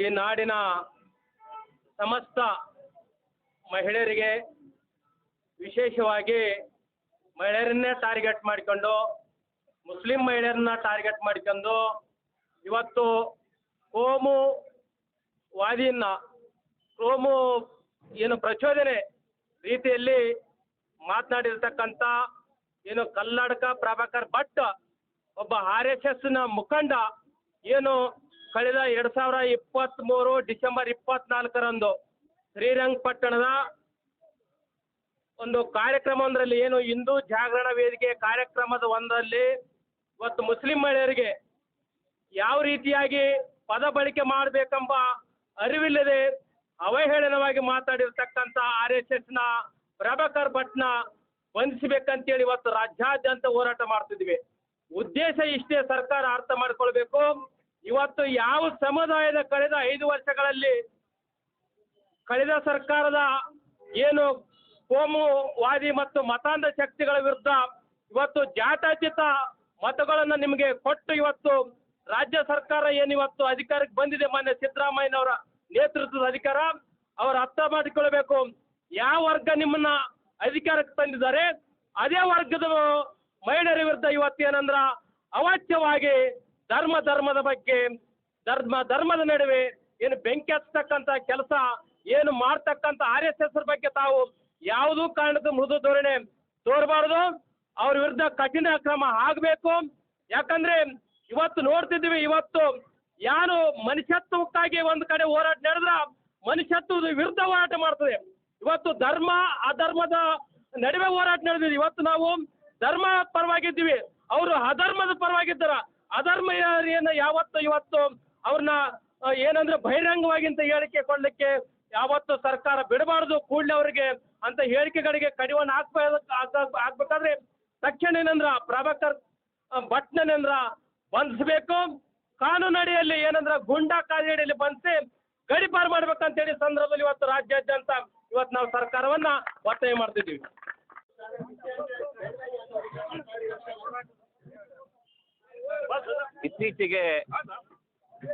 ಈ ನಾಡಿನ ಸಮಸ್ತ ಮಹಿಳೆಯರಿಗೆ ವಿಶೇಷವಾಗಿ ಮಹಿಳೆಯರನ್ನೇ ಟಾರ್ಗೆಟ್ ಮಾಡಿಕೊಂಡು, ಮುಸ್ಲಿಂ ಮಹಿಳೆಯರನ್ನ ಟಾರ್ಗೆಟ್ ಮಾಡ್ಕೊಂಡು ಇವತ್ತು ಕೋಮು ವಾದಿಯನ್ನ, ಕೋಮು ಏನು ಪ್ರಚೋದನೆ ರೀತಿಯಲ್ಲಿ ಮಾತನಾಡಿರ್ತಕ್ಕಂಥ ಏನು ಕಲ್ಲಡಕ ಪ್ರಭಾಕರ್ ಭಟ್, ಒಬ್ಬ ಆರ್ ಎಸ್ ಮುಖಂಡ, ಏನು ಕಳೆದ ಎರಡು ಸಾವಿರ ಇಪ್ಪತ್ತ್ಮೂರು ಡಿಸೆಂಬರ್ ಇಪ್ಪತ್ನಾಲ್ಕರಂದು ಶ್ರೀರಂಗಪಟ್ಟಣದ ಒಂದು ಕಾರ್ಯಕ್ರಮವೊಂದರಲ್ಲಿ ಏನು ಹಿಂದೂ ಜಾಗರಣ ವೇದಿಕೆ ಕಾರ್ಯಕ್ರಮದ ಒಂದರಲ್ಲಿ ಇವತ್ತು ಮುಸ್ಲಿಂ ಮಹಿಳೆಯರಿಗೆ ಯಾವ ರೀತಿಯಾಗಿ ಪದ ಬಳಕೆ ಮಾಡಬೇಕೆಂಬ ಅರಿವಿಲ್ಲದೆ ಅವಹೇಳನವಾಗಿ ಮಾತಾಡಿರ್ತಕ್ಕಂಥ ಆರ್ ಎಸ್ ಎಸ್ನ ಪ್ರಭಾಕರ್ ಭಟ್ನ ಬಂಧಿಸಬೇಕಂತೇಳಿ ಇವತ್ತು ರಾಜ್ಯಾದ್ಯಂತ ಹೋರಾಟ ಮಾಡ್ತಿದ್ವಿ. ಉದ್ದೇಶ ಇಷ್ಟೇ ಸರ್ಕಾರ ಅರ್ಥ ಮಾಡ್ಕೊಳ್ಬೇಕು. ಇವತ್ತು ಯಾವ ಸಮುದಾಯದ ಕಳೆದ ಐದು ವರ್ಷಗಳಲ್ಲಿ ಕಳೆದ ಸರ್ಕಾರದ ಏನು ಕೋಮುವಾದಿ ಮತ್ತು ಮತಾಂಧ ಶಕ್ತಿಗಳ ವಿರುದ್ಧ ಇವತ್ತು ಜಾತ್ಯತೀತ ಮತಗಳನ್ನು ನಿಮಗೆ ಕೊಟ್ಟು ಇವತ್ತು ರಾಜ್ಯ ಸರ್ಕಾರ ಏನು ಇವತ್ತು ಅಧಿಕಾರಕ್ಕೆ ಬಂದಿದೆ ಮಾನ್ಯ ಸಿದ್ದರಾಮಯ್ಯನವರ ನೇತೃತ್ವದ ಅಧಿಕಾರ, ಅವರು ಅರ್ಥ ಮಾಡಿಕೊಳ್ಳಬೇಕು ಯಾವ ವರ್ಗ ನಿಮ್ಮನ್ನ ಅಧಿಕಾರಕ್ಕೆ ತಂದಿದ್ದಾರೆ, ಅದೇ ವರ್ಗದ ಮಹಿಳೆಯರ ವಿರುದ್ಧ ಇವತ್ತೇನಂದ್ರ ಅವಾಚ್ಯವಾಗಿ ಧರ್ಮ ಧರ್ಮದ ಬಗ್ಗೆ, ಧರ್ಮ ಧರ್ಮದ ನಡುವೆ ಏನು ಬೆಂಕಿ ಹಚ್ಚತಕ್ಕಂಥ ಕೆಲಸ, ಏನು ಮಾಡ್ತಕ್ಕಂಥ ಆರ್ ಎಸ್ ಎಸ್ ಬಗ್ಗೆ ತಾವು ಯಾವುದೂ ಕಾರಣದ ಮೃದು ಧೋರಣೆ ತೋರಬಾರ್ದು. ಅವ್ರ ವಿರುದ್ಧ ಕಠಿಣ ಕ್ರಮ ಆಗಬೇಕು. ಯಾಕಂದ್ರೆ ಇವತ್ತು ನೋಡ್ತಿದ್ದೀವಿ, ಇವತ್ತು ಯಾರು ಮನುಷ್ಯತ್ವಕ್ಕಾಗಿ ಒಂದು ಕಡೆ ಹೋರಾಟ ನಡೆದ್ರ ಮನುಷ್ಯತ್ವದ ವಿರುದ್ಧ ಹೋರಾಟ ಮಾಡ್ತದೆ. ಇವತ್ತು ಧರ್ಮ, ಅಧರ್ಮದ ನಡುವೆ ಹೋರಾಟ ನಡೆದಿದೆ. ಇವತ್ತು ನಾವು ಧರ್ಮ ಪರವಾಗಿದ್ದೀವಿ. ಅವರು ಅಧರ್ಮದ ಪರವಾಗಿದ್ದಾರ. ಅಧರ್ಮ ಏನು ಯಾವತ್ತು ಇವತ್ತು ಅವ್ರನ್ನ ಏನಂದ್ರೆ ಬಹಿರಂಗವಾಗಿ ಅಂತ ಹೇಳಿಕೆ ಕೊಡ್ಲಿಕ್ಕೆ ಯಾವತ್ತು ಸರ್ಕಾರ ಬಿಡಬಾರ್ದು, ಕೂಡಲೇ ಅವರಿಗೆ ಅಂತ ಹೇಳಿಕೆಗಳಿಗೆ ಕಡಿವಾಣ ಹಾಕ್ಬೇಕು ಆಗ್ಬೇಕಾದ್ರೆ ತಕ್ಷಣ ಏನಂದ್ರ ಪ್ರಭಾಕರ್ ಭಟ್ನೇನಂದ್ರ ಬಂಧಿಸ್ಬೇಕು ಕಾನೂನು ಅಡಿಯಲ್ಲಿ ಏನಂದ್ರ ಗುಂಡಾ ಕಾಯ್ದೆಯಲ್ಲಿ ಬಂಧಿಸಿ ಗಡಿಪಾರು ಮಾಡ್ಬೇಕಂತೇಳಿ ಸಂದರ್ಭದಲ್ಲಿ ಇವತ್ತು ರಾಜ್ಯಾದ್ಯಂತ ಇವತ್ತು ನಾವು ಸರ್ಕಾರವನ್ನ ಒತ್ತಾಯ ಮಾಡ್ತಿದ್ದೀವಿ. ಇತ್ತೀಚೆಗೆ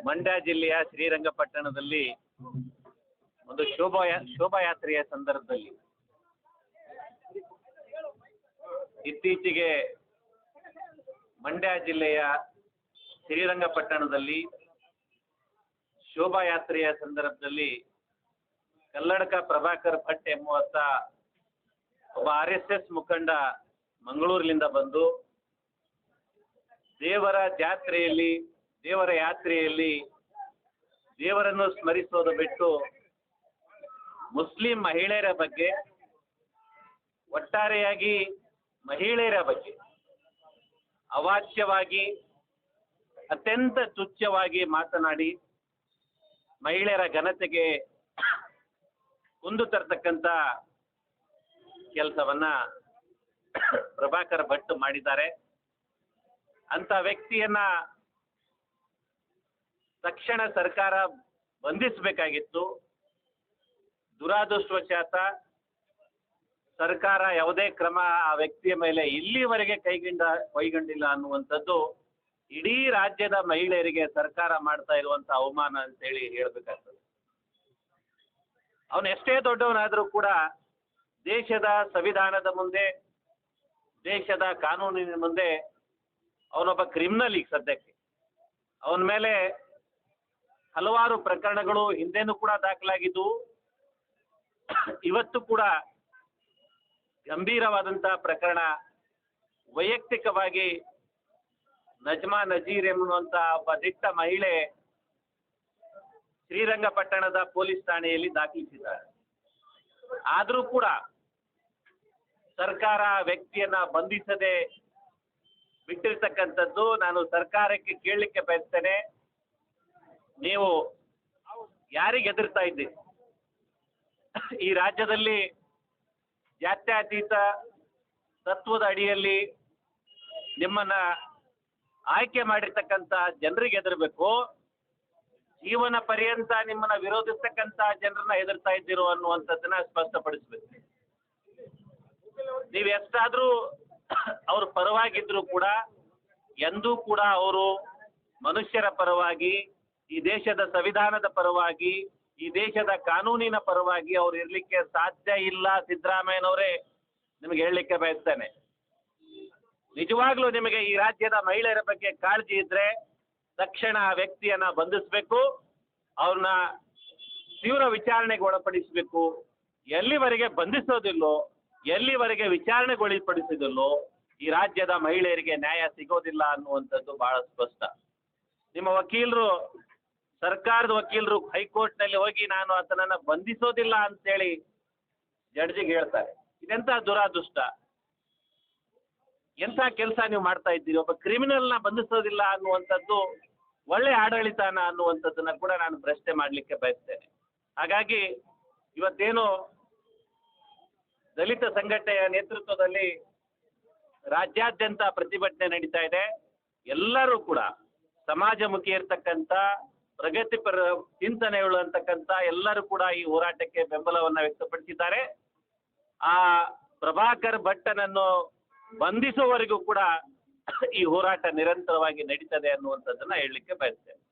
ಮಂಡ್ಯ ಜಿಲ್ಲೆಯ ಶ್ರೀರಂಗಪಟ್ಟಣದಲ್ಲಿ ಒಂದು ಶೋಭಾ ಶೋಭಾಯಾತ್ರೆಯ ಸಂದರ್ಭದಲ್ಲಿ ಇತ್ತೀಚೆಗೆ ಮಂಡ್ಯ ಜಿಲ್ಲೆಯ ಶ್ರೀರಂಗಪಟ್ಟಣದಲ್ಲಿ ಶೋಭಾಯಾತ್ರೆಯ ಸಂದರ್ಭದಲ್ಲಿ ಕಲ್ಲಡಕ ಪ್ರಭಾಕರ್ ಭಟ್ ಎಂಬುವಂತ ಒಬ್ಬ ಆರ್ ಎಸ್ ಎಸ್ ಮುಖಂಡ ಮಂಗಳೂರಿನಿಂದ ಬಂದು ದೇವರ ಜಾತ್ರೆಯಲ್ಲಿ, ದೇವರ ಯಾತ್ರೆಯಲ್ಲಿ ದೇವರನ್ನು ಸ್ಮರಿಸೋದು ಬಿಟ್ಟು ಮುಸ್ಲಿಂ ಮಹಿಳೆಯರ ಬಗ್ಗೆ ಒಟ್ಟಾರೆಯಾಗಿ ಮಹಿಳೆಯರ ಬಗ್ಗೆ ಅವಾಚ್ಯವಾಗಿ, ಅತ್ಯಂತ ತುಚ್ಛವಾಗಿ ಮಾತನಾಡಿ ಮಹಿಳೆಯರ ಘನತೆಗೆ ಕುಂದು ತರ್ತಕ್ಕಂಥ ಕೆಲಸವನ್ನ ಪ್ರಭಾಕರ್ ಭಟ್ ಮಾಡಿದ್ದಾರೆ. ಅಂತ ವ್ಯಕ್ತಿಯನ್ನ ತಕ್ಷಣ ಸರ್ಕಾರ ಬಂಧಿಸಬೇಕಾಗಿತ್ತು. ದುರಾದೃಷ್ಟವಶಾತ ಸರ್ಕಾರ ಯಾವುದೇ ಕ್ರಮ ಆ ವ್ಯಕ್ತಿಯ ಮೇಲೆ ಇಲ್ಲಿವರೆಗೆ ಕೈಗೊಂಡ ಕೈಗೊಂಡಿಲ್ಲ ಅನ್ನುವಂಥದ್ದು ಇಡೀ ರಾಜ್ಯದ ಮಹಿಳೆಯರಿಗೆ ಸರ್ಕಾರ ಮಾಡ್ತಾ ಇರುವಂತ ಅವಮಾನ ಅಂತೇಳಿ ಹೇಳಬೇಕಾಗ್ತದೆ. ಅವನು ಎಷ್ಟೇ ದೊಡ್ಡವನಾದರೂ ಕೂಡ ದೇಶದ ಸಂವಿಧಾನದ ಮುಂದೆ, ದೇಶದ ಕಾನೂನಿನ ಮುಂದೆ ಅವನೊಬ್ಬ ಕ್ರಿಮಿನಲ್ ಈಗ ಸದ್ಯಕ್ಕೆ. ಅವನ ಮೇಲೆ ಹಲವಾರು ಪ್ರಕರಣಗಳು ಹಿಂದೆನೂ ಕೂಡ ದಾಖಲಾಗಿದ್ದು, ಇವತ್ತು ಕೂಡ ಗಂಭೀರವಾದಂಥ ಪ್ರಕರಣ ವೈಯಕ್ತಿಕವಾಗಿ ನಜ್ಮಾ ನಜೀರ್ ಎನ್ನುವಂಥ ಒಬ್ಬ ದಿಟ್ಟ ಮಹಿಳೆ ಶ್ರೀರಂಗಪಟ್ಟಣದ ಪೊಲೀಸ್ ಠಾಣೆಯಲ್ಲಿ ದಾಖಲಿಸಿದ್ದಾರೆ. ಆದರೂ ಕೂಡ ಸರ್ಕಾರ ವ್ಯಕ್ತಿಯನ್ನ ಬಂಧಿಸದೆ ಬಿಟ್ಟಿರ್ತಕ್ಕಂಥದ್ದು ನಾನು ಸರ್ಕಾರಕ್ಕೆ ಕೇಳಲಿಕ್ಕೆ ಬಯಸ್ತೇನೆ. ನೀವು ಯಾರಿಗೆ ಹೆದರ್ತಾ ಇದ್ದೀರಿ ಈ ರಾಜ್ಯದಲ್ಲಿ ಜಾತ್ಯತೀತ ತತ್ವದ ಅಡಿಯಲ್ಲಿ ನಿಮ್ಮನ್ನ ಆಯ್ಕೆ ಮಾಡಿರ್ತಕ್ಕಂಥ ಜನರಿಗೆ ಹೆದರ್ಬೇಕು. ಜೀವನ ಪರ್ಯಂತ ನಿಮ್ಮನ್ನ ವಿರೋಧಿಸ್ತಕ್ಕಂಥ ಜನರನ್ನ ಹೆದರ್ತಾ ಇದ್ದೀರೋ ಅನ್ನುವಂಥದ್ದನ್ನ ಸ್ಪಷ್ಟಪಡಿಸ್ಬೇಕು. ನೀವು ಎಷ್ಟಾದ್ರೂ ಅವ್ರ ಪರವಾಗಿದ್ರು ಕೂಡ, ಎಂದೂ ಕೂಡ ಅವರು ಮನುಷ್ಯರ ಪರವಾಗಿ, ಈ ದೇಶದ ಸಂವಿಧಾನದ ಪರವಾಗಿ, ಈ ದೇಶದ ಕಾನೂನಿನ ಪರವಾಗಿ ಅವ್ರು ಇರ್ಲಿಕ್ಕೆ ಸಾಧ್ಯ ಇಲ್ಲ ಸಿದ್ದರಾಮಯ್ಯನವರೇ. ನಿಮಗೆ ಹೇಳಲಿಕ್ಕೆ ಬಯಸ್ತೇನೆ. ನಿಜವಾಗ್ಲೂ ನಿಮಗೆ ಈ ರಾಜ್ಯದ ಮಹಿಳೆಯರ ಬಗ್ಗೆ ಕಾಳಜಿ ಇದ್ರೆ ತಕ್ಷಣ ಆ ವ್ಯಕ್ತಿಯನ್ನ ಬಂಧಿಸಬೇಕು, ಅವ್ರನ್ನ ತೀವ್ರ ವಿಚಾರಣೆಗೆ ಒಳಪಡಿಸಬೇಕು. ಎಲ್ಲಿವರೆಗೆ ಬಂಧಿಸೋದಿಲ್ಲೋ, ಎಲ್ಲಿವರೆಗೆ ವಿಚಾರಣೆಗೆ ಒಳಪಡಿಸೋದಿಲ್ಲೋ ಈ ರಾಜ್ಯದ ಮಹಿಳೆಯರಿಗೆ ನ್ಯಾಯ ಸಿಗೋದಿಲ್ಲ ಅನ್ನುವಂಥದ್ದು ಬಹಳ ಸ್ಪಷ್ಟ. ನಿಮ್ಮ ವಕೀಲರು, ಸರ್ಕಾರದ ವಕೀಲರು ಹೈಕೋರ್ಟ್ನಲ್ಲಿ ಹೋಗಿ ನಾನು ಆತನನ್ನ ಬಂಧಿಸೋದಿಲ್ಲ ಅಂತೇಳಿ ಜಡ್ಜಿಗೆ ಹೇಳ್ತಾರೆ. ಇದೆಂತ ದುರಾದೃಷ್ಟ. ಎಂಥ ಕೆಲಸ ನೀವು ಮಾಡ್ತಾ ಇದ್ದೀರಿ? ಒಬ್ಬ ಕ್ರಿಮಿನಲ್ನ ಬಂಧಿಸೋದಿಲ್ಲ ಅನ್ನುವಂಥದ್ದು ಒಳ್ಳೆ ಆಡಳಿತನ ಅನ್ನುವಂಥದ್ದನ್ನ ಕೂಡ ನಾನು ಪ್ರಶ್ನೆ ಮಾಡ್ಲಿಕ್ಕೆ ಬಯಸ್ತೇನೆ. ಹಾಗಾಗಿ ಇವತ್ತೇನು ದಲಿತ ಸಂಘಟನೆಯ ನೇತೃತ್ವದಲ್ಲಿ ರಾಜ್ಯಾದ್ಯಂತ ಪ್ರತಿಭಟನೆ ನಡೀತಾ ಇದೆ. ಎಲ್ಲರೂ ಕೂಡ ಸಮಾಜಮುಖಿ ಇರ್ತಕ್ಕಂಥ ಪ್ರಗತಿಪರ ಚಿಂತನೆಗಳು ಅಂತಕ್ಕಂಥ ಎಲ್ಲರೂ ಕೂಡ ಈ ಹೋರಾಟಕ್ಕೆ ಬೆಂಬಲವನ್ನ ವ್ಯಕ್ತಪಡಿಸಿದ್ದಾರೆ. ಆ ಪ್ರಭಾಕರ್ ಭಟ್ಟನನ್ನು ಬಂಧಿಸುವವರೆಗೂ ಕೂಡ ಈ ಹೋರಾಟ ನಿರಂತರವಾಗಿ ನಡೀತದೆ ಅನ್ನುವಂಥದ್ದನ್ನ ಹೇಳಲಿಕ್ಕೆ ಬಯಸ್ತೇನೆ.